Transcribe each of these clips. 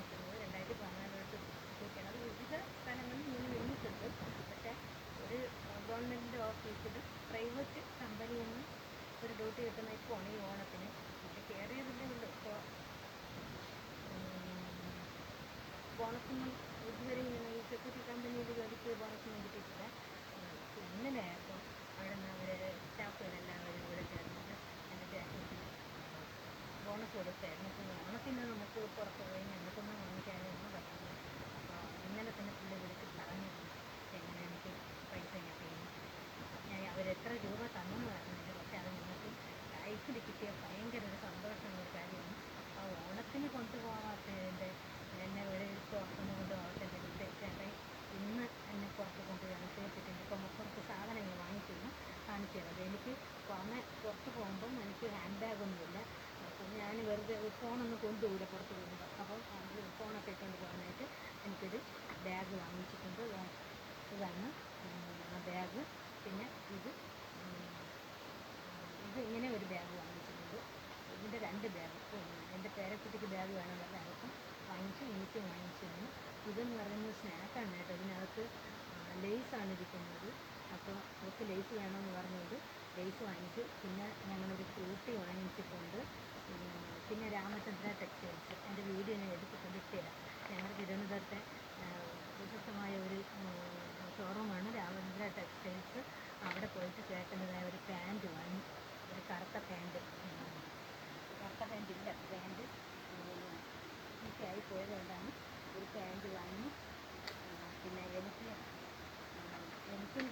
നിൽക്കുന്നത് രണ്ടായിരത്തി പതിനാലോട്ട് കൂട്ടിയാണ് അത് വിവിധ സ്ഥലങ്ങളിൽ ഇങ്ങനെ നിന്നിട്ടുണ്ട് പക്ഷേ ഒരു ഗവൺമെന്റിന്റെ ഓഫീസിൽ പ്രൈവറ്റ് കമ്പനിയിൽ നിന്ന് ഒരു ഡ്യൂട്ടി കിട്ടുന്ന ഇപ്പോൾ ഈ ഓണത്തിന് പക്ഷെ കയറിയതല്ലേ ഉള്ളൂ ഇപ്പോൾ ബോണസൊന്നും ഇതുവരെ ഇങ്ങനെ ഈ സെക്യൂരിറ്റി കമ്പനിയിൽ ജോലിക്ക് ബോണസൊന്നും കിട്ടിയിട്ടില്ല ഇന്നലെ ആയപ്പോൾ അവിടെ നിന്ന് അവരെ സ്റ്റാഫുകളെല്ലാവരും കൂടെ ചേർന്നിട്ട് എന്റെ ചേട്ടൻ ബോണസ് കൊടുത്തായിരുന്നു ഓണത്തിന് നമുക്ക് പുറത്ത് പുറമെ പുറത്ത് പോകുമ്പം എനിക്ക് ഹാൻഡ് ബാഗൊന്നുമില്ല അപ്പം ഞാൻ വെറുതെ ഫോണൊന്നും കൊണ്ടുപോയില്ല പുറത്ത് പോകുമ്പോൾ അപ്പം അത് ഫോണൊക്കെ കൊണ്ട് പോകാനായിട്ട് എനിക്കൊരു ബാഗ് വാങ്ങിച്ചിട്ടുണ്ട്. ഇതാണ് ആ ബാഗ് പിന്നെ ഇത് ഇത് ഇങ്ങനെ ഒരു ബാഗ് വാങ്ങിച്ചിട്ടുണ്ട്. ഇതിന്റെ രണ്ട് ബാഗ് എന്റെ പേരക്കുട്ടിക്ക് ബാഗ് വേണമെന്നുള്ള എല്ലാവർക്കും വാങ്ങിച്ചു എനിക്കും വാങ്ങിച്ചിരുന്നു ഇതെന്ന് പറയുന്നത് സ്നാക്കാണ് കേട്ടോ. ഇതിനകത്ത് ലേസാണ് ഇരിക്കുന്നത്. അപ്പോൾ അവർക്ക് ലേസ് വേണമെന്ന് പറഞ്ഞുകൊണ്ട് ലേസ് വാങ്ങിച്ചു. പിന്നെ ഞങ്ങളൊരു കൂട്ടി വാങ്ങിച്ചിട്ടുണ്ട്. പിന്നെ രാമചന്ദ്ര ടെക്സ്റ്റൈൽസ് എന്റെ വീഡിയോ ഞാൻ എടുത്തിട്ടുണ്ട് ഇട്ടുതരാം ഞങ്ങൾ തിരുവനന്തപുരത്തെ പ്രശസ്തമായ ഒരു ഷോറൂമാണ് രാമചന്ദ്ര ടെക്സ്റ്റൈൽസ് അവിടെ പോയിട്ട് ചേട്ടന്റെതായ ഒരു പാന്റ് വാങ്ങി. ഒരു കറുത്ത പാന്റ് കറുത്ത പാന്റ് ഇല്ല പാന്റ് ആയി പോയത് കൊണ്ടാണ് ഒരു പാന്റ് വാങ്ങി. പിന്നെ എനിക്കും എനിക്ക്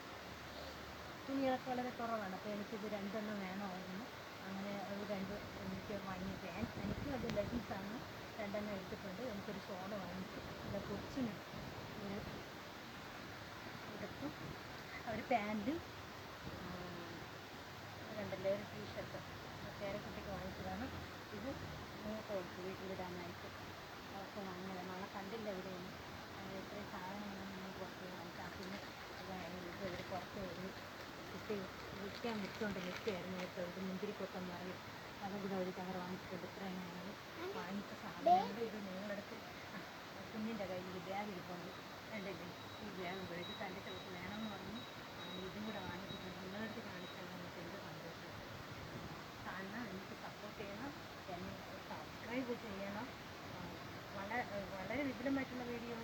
തുണികളൊക്കെ വളരെ കുറവാണ്. അപ്പോൾ എനിക്കിത് രണ്ടെണ്ണം വേണമായിരുന്നു. അങ്ങനെ അത് രണ്ട് എനിക്ക് വാങ്ങിയിട്ട് പാന്റ് എനിക്ക് അത് ലെഗിൻസാണ് രണ്ടെണ്ണം എടുത്തിട്ടുണ്ട്. എനിക്കൊരു ഷോൾ വാങ്ങിച്ചു. അത് കൊച്ചിന് ഒരു എടുത്തു ഒരു പാന്റും രണ്ടല്ലേ ഒരു ടീഷർട്ട്. പേരക്കുട്ടിക്ക് വാങ്ങിച്ചതാണ്. ഇത് മൂത്തോൾക്ക് വീട്ടിലിടാനായിട്ട് അവർക്ക് വാങ്ങിയതാണ് അവളെ കണ്ടില്ല ഇവിടെയൊന്നും അങ്ങനെ ഇത്രയും സാധനങ്ങളൊന്നും നമ്മൾ പുറത്ത് പോയി വാങ്ങിക്കാം പിന്നെ ഇത് ഇവർ പുറത്ത് ഒരു കുട്ടി വിൽക്കാൻ വിറ്റുകൊണ്ട് നിൽക്കുകയായിരുന്നു. കേട്ടോ ഇത് പറയും. അതും കൂടെ ഒരു ചവർ വാങ്ങിച്ചിട്ടുണ്ട്. ഇത്രയും ഞങ്ങൾ വാങ്ങിച്ച സാധനങ്ങൾ ഇത് നിങ്ങളെടുത്ത് കുഞ്ഞിന്റെ കയ്യിൽ ബാഗ് ഇരിപ്പുണ്ട്. കണ്ടില്ലേ ഈ ബാഗ് ഉപയോഗിച്ച് തന്റെ ചിലപ്പോൾ വേണമെന്ന് പറഞ്ഞ്. ഇതും കൂടെ വാങ്ങിച്ചിട്ടുണ്ട്. നിങ്ങളെടുത്ത് കാണിച്ചാൽ നമുക്ക് എന്ത് സന്തോഷം. കാണണം എനിക്ക് സപ്പോർട്ട് ചെയ്യണം. എന്നെ സബ്സ്ക്രൈബ് ചെയ്യണം. വളരെ വളരെ വിപുലമായിട്ടുള്ള വീഡിയോ